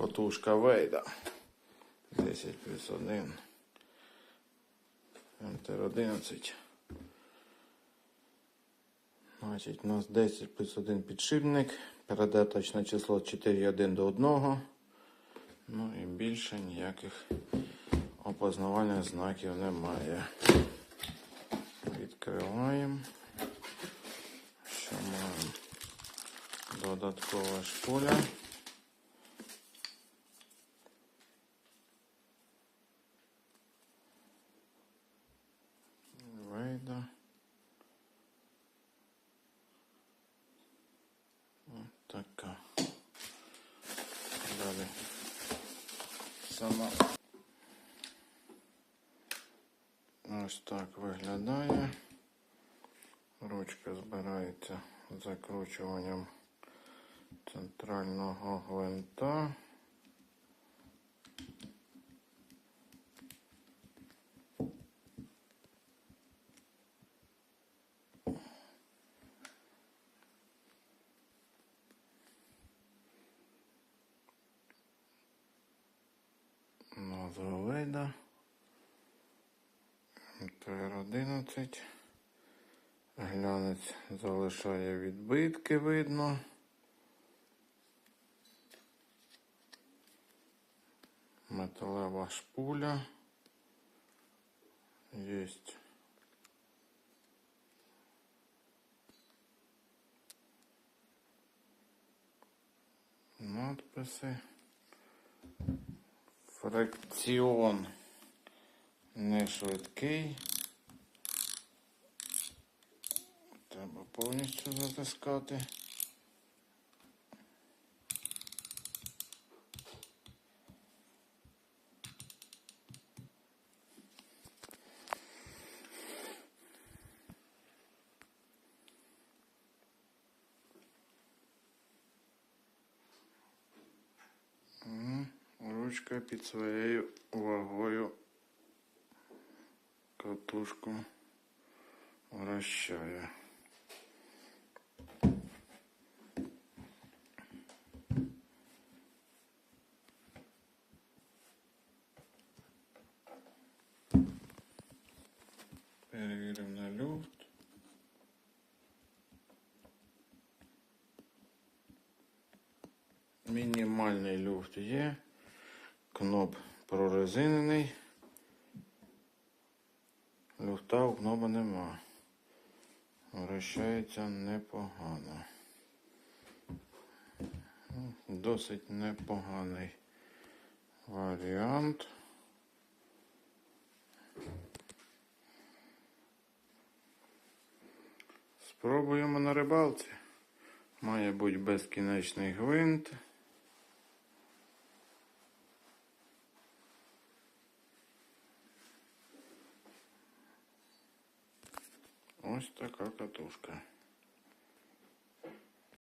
Котушка Вейда. 10 плюс 1. Enter 11. Значить, у нас 10 плюс 1 підшипник. Передаточне число 4,1 до 1. Ну і більше ніяких опознавальних знаків немає. Відкриваємо. Що маємо? Додаткова шпуля. Вейда. Ось така. Далі. Сама. Ось так виглядає. Ручка збирається закручуванням центрального гвинта. Назва Вейда. МТР-11. Глянець залишає відбитки, видно. Металева шпуля. Єсть. Надписи. Фракціон не швидкий. Треба повністю затискати. Ручка під своєю вагою катушку вращає. Перевіримо на люфт. Мінімальний люфт є. Кноп прорезинений. Люфта у кноба нема. Вращається непогано. Досить непоганий варіант. Спробуємо на рибалці. Має бути безкінечний гвинт. Ось така катушка.